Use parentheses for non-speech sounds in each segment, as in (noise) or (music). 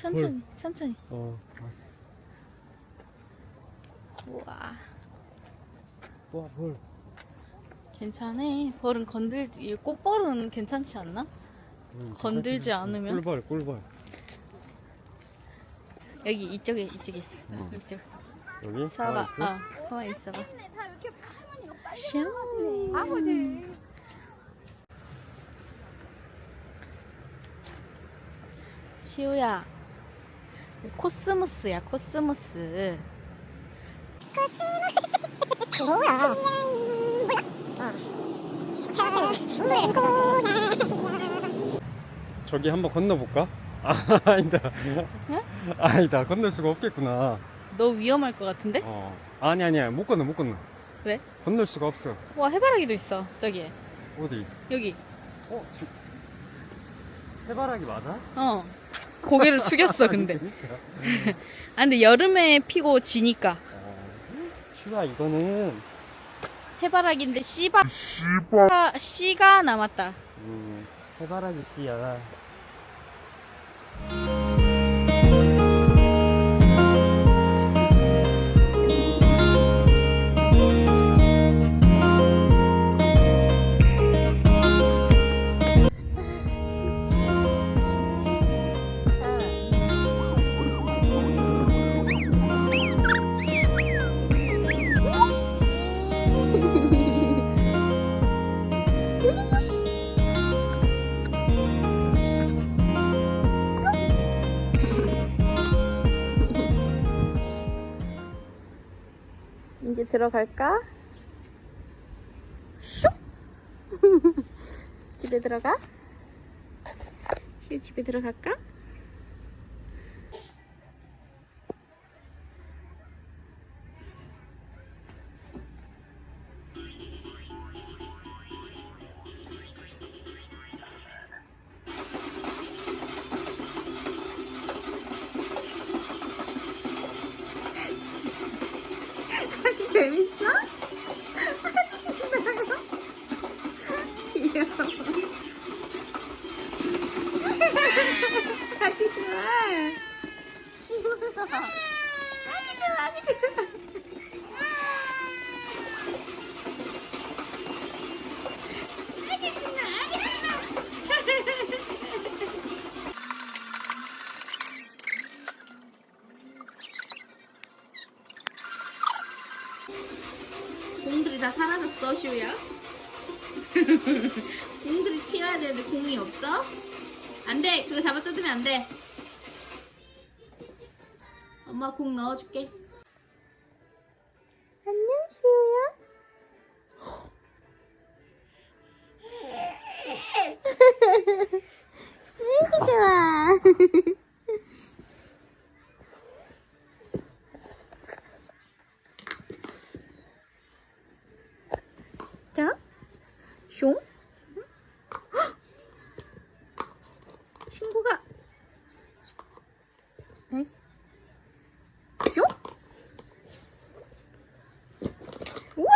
천천히, 천천히. 어. 우와. 와, 볼. 괜찮네. 벌은 건들, 이 꽃벌은 괜찮지 않나? 응, 건들지 않으면? 꿀벌, 꿀벌. 여기 이쪽에, 이쪽에. 응. 이쪽. 여기? 서봐. 가만히 있어? 어, 가만히 있어봐. 다 이렇게 빨리 슝. 아버지 시우야. 코스모스야, 코스모스. 저기 한번 건너볼까? (laughs) 아, 아니다. 아니다. 건널 수가 없겠구나. 너 위험할 것 같은데? 어. 아니, 아니야. 못 건너, 못 건너. 왜? 건널 수가 없어. 와, 해바라기도 있어. 저기에. 어디? 여기. 어? 지... 해바라기 맞아? 어. 고개를 숙였어, 근데. 그러니까. (laughs) 아, 근데 여름에 피고 지니까. 어. 슈가 이거는 해바라기인데 씨바. 씨바. 씨가 남았다. 음, 해바라기 씨야. 들어갈까? 슉! (laughs) 집에 들어가? 시우 집에 들어갈까? 재밌어? 귀여워. 하기 좋아. 시우야. 하기 좋아, 하기 좋아. 하기 신나, 하기 신나. 공들이 다 사라졌어, 시우야. (laughs) 공들이 튀어야 되는데 공이 없어? 안 돼! 그거 잡아 뜯으면 안 돼. 엄마 공 넣어줄게. 친구가. 네? 숑. 우와.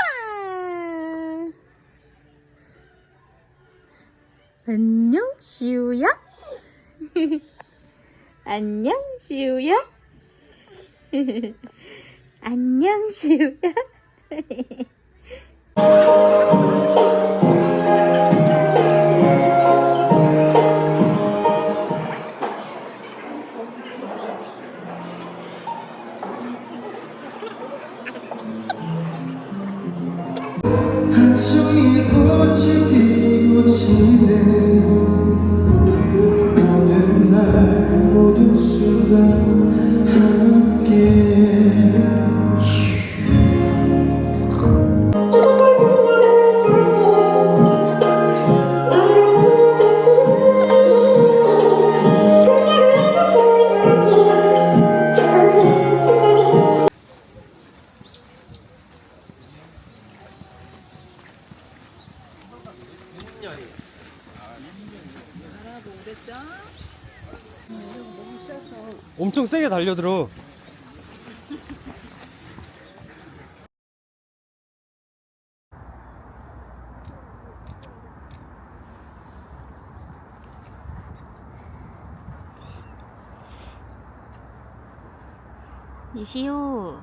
안녕, 시우야. (laughs) 안녕, 시우야. (laughs) 안녕, 시우야. (laughs) 꽃이 피고 지네 엄청 세게 달려들어. 이시우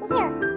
一袖